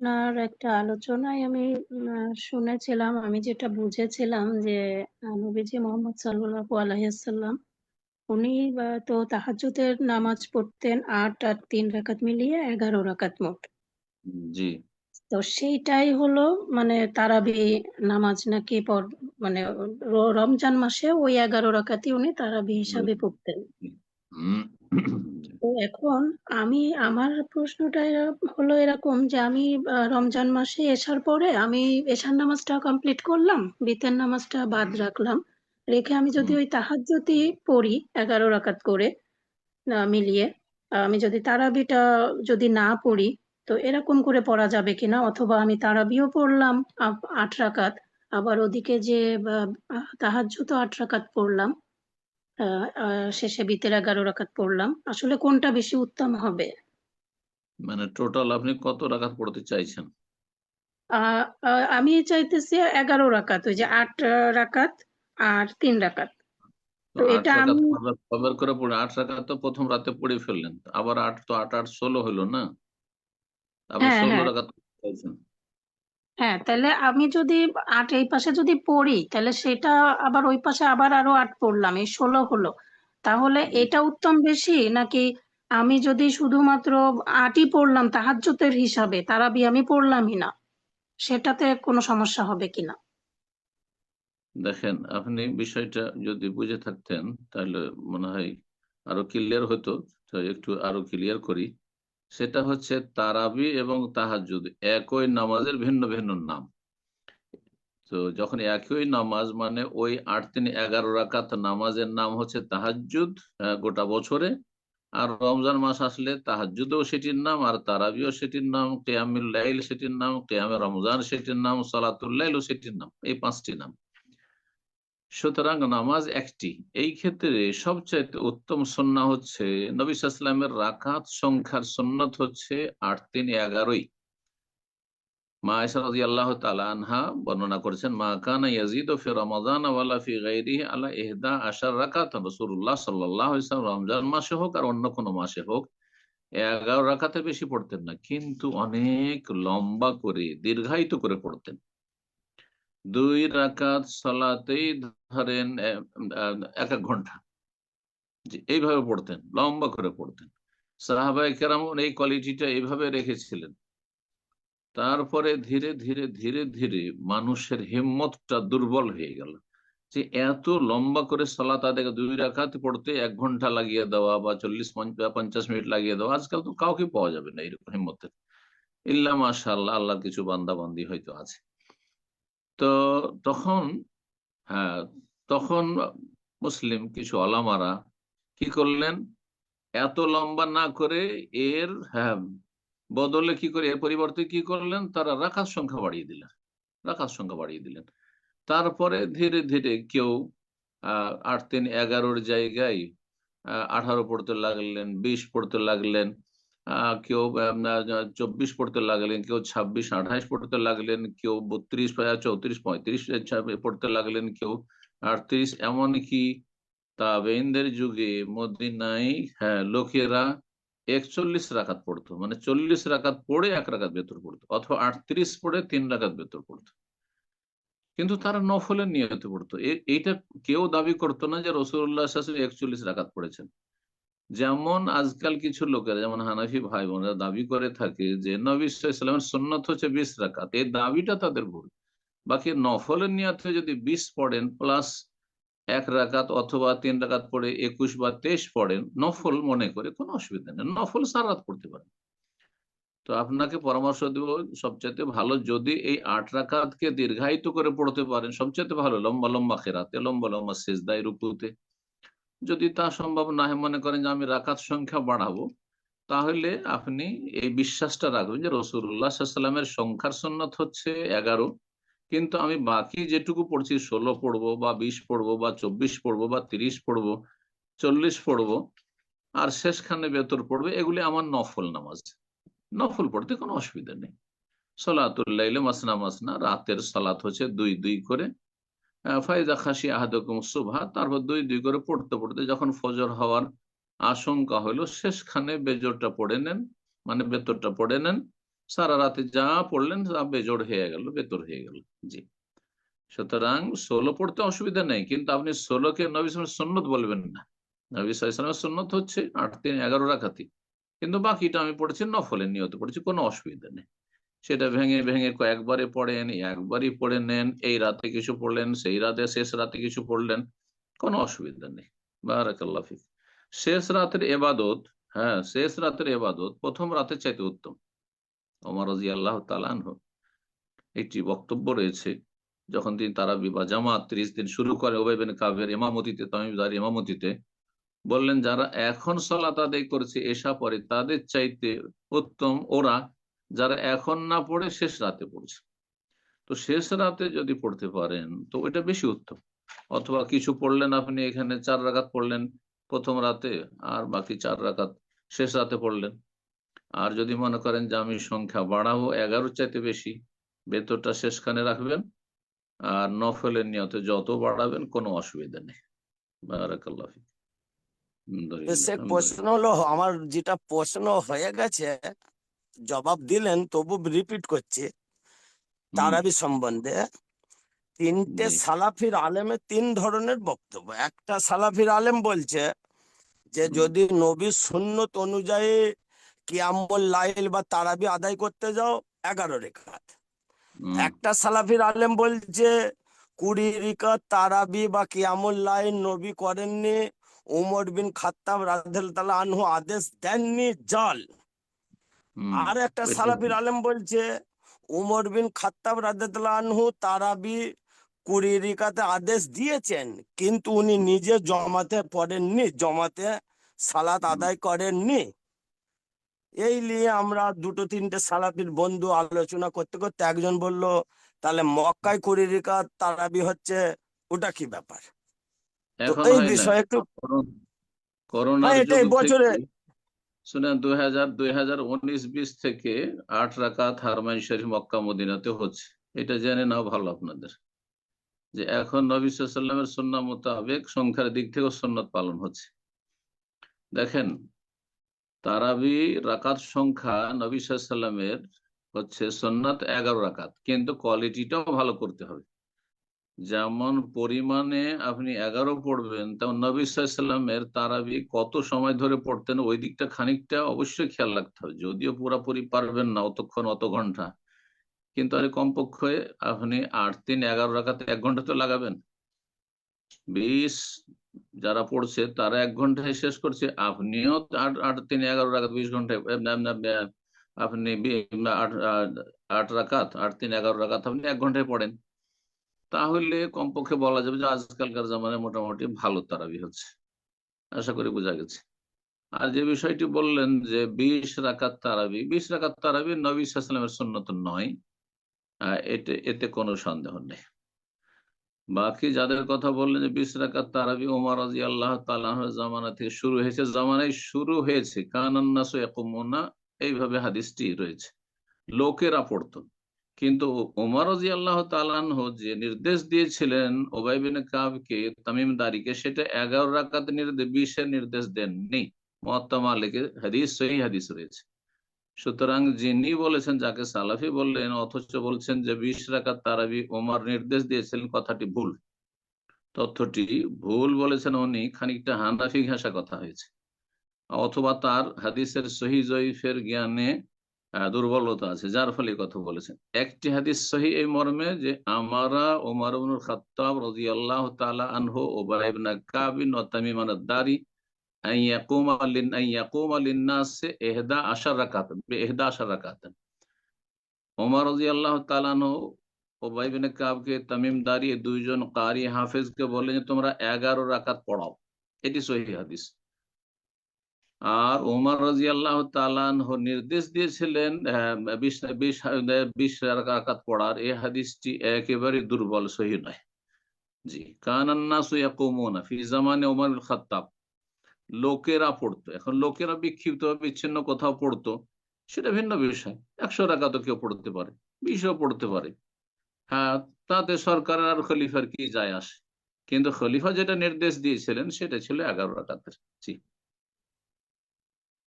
আপনার একটা আলোচনায় আমি শুনেছিলাম, আমি যেটা বুঝেছিলাম যে নবীজি মোহাম্মদ সাল্লাল্লাহু আলাইহিওয়াসাল্লাম উনি তো তাহাজ্জুদের নামাজ পড়তেন আট আর তিন রাকাত মিলিয়ে ১১ রাকাত মোট। জি। তো সেইটাই হলো মানে তারাবি নামাজ নাকি পড় মানে রমজান মাসে ওই ১১ রাকাতই উনি তারাবি হিসাবে পড়তেন। তো এখন আমি আমার প্রশ্নটা এরা হলো এরকম যে আমি রমজান মাসে এশার পরে আমি এশার নামাজটা কমপ্লিট করলাম, বিতের নামাজটা বাদ রাখলাম। রেখে আমি যদি হুম। ওই তাহাজ্জুদই পড়ি ১১ রাকাত করে আ মিলিয়ে, আমি যদি তারাবিটা যদি না পড়ি, তো এরকম করে পড়া যাবে কিনা? অথবা আমি তারাবিও পড়লাম ৮ রাকাত, আবার ওদিকে যে তাহাজ্জুদও ৮ রাকাত পড়লাম। শেষে বিতের ১১ রাকাত পড়লাম। আসলে কোনটা বেশি উত্তম হবে? মানে টোটাল আপনি কত রাকাত পড়তে চাইছেন? আমি চাইতেছি ১১ রাকাত। ওই যে আট রাকাত আর তিন রাকাত। তো তো ৮ এটা আমি করে পড়ে ৮ রাকাত তো ১ম রাতে পড়ে ফেললেন। আবার আট তো ৮, ৮ ১৬ হইল না? আপনি হ্যাঁ, ১৬ হ্যাঁ। রাকাত চাইছেন। হ্যাঁ, তাইলে আমি যদি ৮ এই পাশে যদি পড়ি, তাহলে সেটা আবার ওই পাশে আবার আরও ৮ পড়লাম। এই ১৬ হলো। তাহলে। এটা উত্তম বেশি? নাকি আমি যদি শুধুমাত্র ৮ ই পড়লাম তাহাজ্জুদের হিসাবে, তারাবি আমি পড়লামই না। সেটাতে কোনো সমস্যা হবে কিনা? দেখেন, আপনি বিষয়টা যদি বুঝে থাকতেন তাহলে মনে হয় আরও ক্লিয়ার হতো। তো একটু আরও ক্লিয়ার করি। সেটা হচ্ছে তারাবি এবং তাহাজ্জুদ একই নামাজের ভিন্ন, ভিন্ন নাম। তো যখন একই নামাজ মানে ওই ৮ ৩ ১১ রাকাত নামাজের নাম হচ্ছে তাহাজ্জুদ আ গোটা বছরে। আর রমজান মাস আসলে তাহাজ্জুদও সেটির নাম আর তারাবিও সেটির নাম, কিয়ামুল লাইল সেটির নাম, কেয়ামে রমজান সেটির নাম, সালাতুল লাইলও সেটির নাম। এই পাঁচটি নাম। সুতরাং নামাজ একটি। এই ক্ষেত্রে সবচাইতে উত্তম সুন্নাহ হচ্ছে, নবী সাল্লাল্লাহু রাকাত সংখ্যার সুন্নত হচ্ছে ৮ ৩ ১১ ই। মা আয়েশা রাদিয়াল্লাহু তাআলা বর্ণনা করেছেন, মা কানা ইয়াজিদু ফি রমাদান ওয়ালা ফি গায়রিহি আলা ১১ রাকাত রমজান মাসে হোক আর অন্য কোন মাসে হোক ১১ রাকাতের বেশি পড়তেন না। কিন্তু অনেক লম্বা করে, দীর্ঘায়িত করে পড়তেন। ২ রাকাত সালাতেই ধরেন এ আ ১ ১ ঘণ্টা। এইভাবে পড়তেন, লম্বা করে পড়তেন। সাহাবায়ে কেরামও এই কোয়ালিটিটা এভাবে রেখেছিলেন। তারপরে ধীরে, ধীরে, ধীরে, ধীরে মানুষের হিম্মতটা দুর্বল হয়ে গেল। যে এত লম্বা করে সালাত আদায় ২ রাকাত পড়তে এক ঘণ্টা লাগিয়ে দেওয়া বা ৪০ পঞ্চ ৫০ মিনিট লাগিয়ে দেওয়া আজকাল তো কাউকে পাওয়া যাবে না এরকম হিম্মতের। ইল্লা মাশাআল্লাহ আল্লাহর কিছু বান্দা-বান্দী হয়তো আছে। তো তখন হ্যাঁ, তখন মুসলিম কিছু ওলামারা কি করলেন? এত লম্বা না করে এর হ্যাঁ, বদলে কি করে এর পরিবর্তে কি করলেন? তারা রাখার সংখ্যা বাড়িয়ে দিলেন। রাখার সংখ্যা বাড়িয়ে দিলেন। তারপরে ধীরে, ধীরে কেউ আ ৮ ৩ ১১ র জায়গায় আ ১৮ পড়তে লাগলেন, ২০ পড়তে লাগলেন। কেউ ২৪ পড়তে লাগলেন, কেউ ২৬ ২৮ পড়তে লাগলেন, কেউ বত্রিশ চৌত্রিশ পঁয়ত্রিশ পড়তে লাগলেন, কেউ ৩৮ এমনকি তাবেইনদের যুগে মদিনায় হ্যাঁ, লোকেরা ৪১ রাকাত পড়তো। মানে চল্লিশ রাখাত পড়ে ১ রাকাত ভেতর পড়তো। অথবা ৩৮ পড়ে ৩ রাকাত ভেতর পড়তো। কিন্তু তারা নফলের নিয়তে পড়তো। এইটা কেউ দাবি করতো না যে সাল্লাল্লাহু আলাইহি ৪১ পড়েছেন। যেমন আজকাল কিছু লোকেরা যেমন হানাফি ভাই বোনেরা দাবি করে থাকে যে নবী সাল্লাল্লাহু আলাইহি হচ্ছে ২০ রাকাত। এই দাবিটা তাদের ভুল। বাকি নফলের নিয়তে যদি ২০ পড়েন প্লাস এক রাকাত অথবা তিন রাকাত পড়ে ২১ বা ২৩ পড়েন নফল মনে করে কোনো অসুবিধা নেই। নফল সারা রাত পড়তে পারেন। তো আপনাকে পরামর্শ দেব সবচেয়ে ভালো যদি এই আট রাকাতকে দীর্ঘায়িত করে পড়তে পারেন সবচেয়ে ভালো লম্বা, লম্বা কেরাতে, লম্বা, লম্বা সেজদায় রুকুতে। যদি তা সম্ভব না হয় মনে করেন যে আমি রাকাত সংখ্যা বাড়াবো, তাহলে আপনি এই বিশ্বাসটা রাখবেন যে রাসূলুল্লাহ সাল্লাল্লাহু এর সংখ্যার সুন্নাত হচ্ছে ১১ কিন্তু আমি বাকি যেটুকু পড়ছি ১৬ পড়ব বা ২০ পড়ব বা ২৪ পড়ব বা ৩০ পড়ব, ৪০ পড়ব আর শেষখানে বেতর পড়বে এগুলি আমার নফল নামাজ। নফল পড়তে কোনো অসুবিধা নেই। সলাতুল লাইলে মাসনা, মাসনা রাতের সালাত হচ্ছে ২, ২ করে। ফাইজা খাশিয়া আহাদাকুম সুবহা তারপর ২, ২ করে পড়তে, পড়তে যখন ফজর হওয়ার আশঙ্কা হলো শেষখানে বেজরটা পড়ে নেন, মানে বেতরটা পড়ে নেন। সারা রাতে যা পড়লেন তা বেজোড় হয়ে গেল বেতর হয়ে গেল। জি। সুতরাং ষোলো পড়তে অসুবিধা নেই কিন্তু আপনি ষোলোকে নবী সালামের সন্ন্যত বলবেন না। নবী সালামের সন্ন্যত হচ্ছে আট তিন এগারো রাখাতি কিন্তু বাকিটা আমি পড়েছি নফলের নিয়ত পড়েছি কোনো অসুবিধা নেই। সেটা ভেঙে ভেঙে কয়েকবারে পড়েন, একবারই পড়ে নেন, এই রাতে কিছু পড়লেন, সেই রাতে, শেষ রাতে কিছু পড়লেন, কোনো অসুবিধা নেই। বারাকাল্লাহ ফিক। শেষ রাতের এবাদত হ্যাঁ শেষ রাতের এবাদত প্রথম রাতের চাইতে উত্তম। রাজি আল্লাহ তালান একটি বক্তব্য রয়েছে, যখন তিনি তারা বিবাহ জামাত ত্রিশ দিন শুরু করে ওবাইবেন কাবের এমামতিতে তামিমদার এমামতিতে বললেন, যারা এখন সলাত আদায় করছে, এসা পরে তাদের চাইতে উত্তম ওরা যারা এখন না পড়ে শেষ রাতে পড়ছে। তো শেষ রাতে যদি পড়তে পারেন তো এটা বেশি উত্তম। অথবা কিছু পড়লেন আপনি এখানে চার রাকাত পড়লেন প্রথম রাতে আর বাকি চার রাকাত শেষ রাতে পড়লেন। আর যদি মনে করেন যে আমি সংখ্যা বাড়াবো এগারো চাইতে বেশি বেতরটা শেষখানে রাখবেন আর নফলের নিয়তে যত বাড়াবেন কোনো অসুবিধা নেই। বারাকাল্লাহ আমার যেটা প্রশ্ন হয়ে গেছে জবাব দিলেন তবু রিপিট করছি। তারাবি সম্বন্ধে তিনটে। সালাফির আলেমের তিন ধরনের বক্তব্য। একটা সালাফির আলেম বলছে যে যদি নবীর সুন্নত অনুযায়ী কিয়ামুল লাইল বা তারাবি আদায় করতে যাও এগারো রেখাত। একটা সালাফির আলেম বলছে কুড়ি রিকাত তারাবি বা কিয়ামুল লাইল নবী করেননি উমর বিন খাত্তাব রাদিয়াল্লাহু আনহু আদেশ দেননি জল। আর একটা সালাফির আলেম বলছে উমর বিন খাত্তাব রাদিয়াল্লাহু আনহু তারাবি কুড়ি রিকাতে আদেশ দিয়েছেন কিন্তু উনি নিজে জমাতে পড়েননি জমাতে সালাত আদায় করেননি। এই নিয়ে আমরা দুটো তিনটে সালাফির বন্ধু আলোচনা করতে করতে একজন বলল তাহলে মক্কায় কুড়ি রিকাত তারাবি হচ্ছে ওটা কি ব্যাপার? এই বিষয়ে একটু করোনা- হ্যাঁ, এটাই বছরে শুনেন দুই হাজার থেকে আট রাকাত হারমাইন শরীফ মক্কা মদিনাতে হচ্ছে। এটা জেনে নাও ভালো আপনাদের। যে এখন নবী সাল্লামের সন্না মোতাবেক সংখ্যার দিক থেকেও সন্ন্যত পালন হচ্ছে। দেখেন, তারাবি রাকাত সংখ্যা নবী সাল্লামের হচ্ছে সন্ন্যত এগারো রাকাত, কিন্তু কোয়ালিটিটাও ভালো করতে হবে। যেমন পরিমাণে আপনি এগারো পড়বেন, তেমন নবী সাল্লামের তারাবি কত সময় ধরে পড়তেন, ওই দিকটা খানিকটা অবশ্যই খেয়াল রাখতে হবে। যদিও পুরাপুরি পারবেন না অতক্ষণ, অত ঘণ্টা। কিন্তু আরে কমপক্ষে আপনি আট, তিন, এগারো রাখাতে এক ঘণ্টা তো লাগাবেন। বিশ যারা পড়ছে, তারা এক ঘন্টায় শেষ করছে। আপনিও আট আট, তিন, এগারো রাখাত বিশ ঘন্টায় আপনি আট, আট- রাকাত, আট, তিন, এগারো রাকাত আপনি এক ঘন্টায় পড়েন। তাহলে কমপক্ষে বলা যাবে যে আজকালকার জামানায় মোটামুটি ভালো তারাবি হচ্ছে। আশা করি বোঝা গেছে। আর যে বিষয়টি বললেন যে বিশ রাকাত তারাবি, বিশ রাকাত তারাবি নবী সাল্লামের সন্ন্যত নয়। এতে এতে কোনো সন্দেহ নেই। বাকি যাদের কথা বললেন যে বিশ রাকাত তারাবি ওমর আল্লাহ তালাহর জামানা থেকে শুরু হয়েছে, জামানায় শুরু হয়েছে। কানান্নাস ইয়াকুমুনা, এইভাবে হাদিসটি রয়েছে। লোকেরা পড়তো। কিন্তু ওমর আল্লাহ তালাহ যে নির্দেশ দিয়েছিলেন ওবাইবিন কাবকে তামিম দারিকে সেটা এগারো রাকাত বিশের নির্দেশ দেননি। মহাত্মা মালিকের হাদিস, সহি হাদিস রয়েছে। সুতরাং যিনি বলেছেন, যাকে সালাফি বললেন, অথচ বলছেন যে বিশ রাকাত তারাবি ওমর নির্দেশ দিয়েছিলেন, কথাটি ভুল। তথ্যটি ভুল বলেছেন উনি, খানিকটা হানাফি ঘাসা কথা হয়েছে। অথবা তার হাদিসের সহি জয়ীফের জ্ঞানে দুর্বলতা আছে, যার ফলে কথা বলেছেন। একটি হাদিস সহি এই মর্মে যে আমারা ওমর ইবনুল খাত্তাব রাদিয়াল্লাহু তাআলা আনহু ওবাই ইবনে কাবিন তামিমান ইয়াকুমা লিন-নাস আশার রাকাত ইহদা আশার রাকাত ওমর ওবাই ইবনে কাবকে, তামিম দারি দুইজন কারি হাফেজকে বললেন যে তোমরা এগারো রাকাত পড়াও। এটি সহি হাদিস। আর ওমর রাজি আল্লাহ তালানহ নির্দেশ দিয়েছিলেন বিশ রাকাত পড়ার। এই হাদিসটি একেবারে দুর্বল, সহি নয়। জি ফি জামানে ওমর খাত্তাব। লোকেরা পড়তো। এখন লোকেরা বিক্ষিপ্ত বিচ্ছিন্ন কোথাও পড়তো, সেটা ভিন্ন বিষয়। একশো রাকাতও কেউ পড়তে পারে, বিশও পড়তে পারে। হ্যাঁ তাতে সরকার আর খলিফার কি যায় আসে? কিন্তু খলিফা যেটা নির্দেশ দিয়েছিলেন, সেটা ছিল এগারো রাকাতের। জি।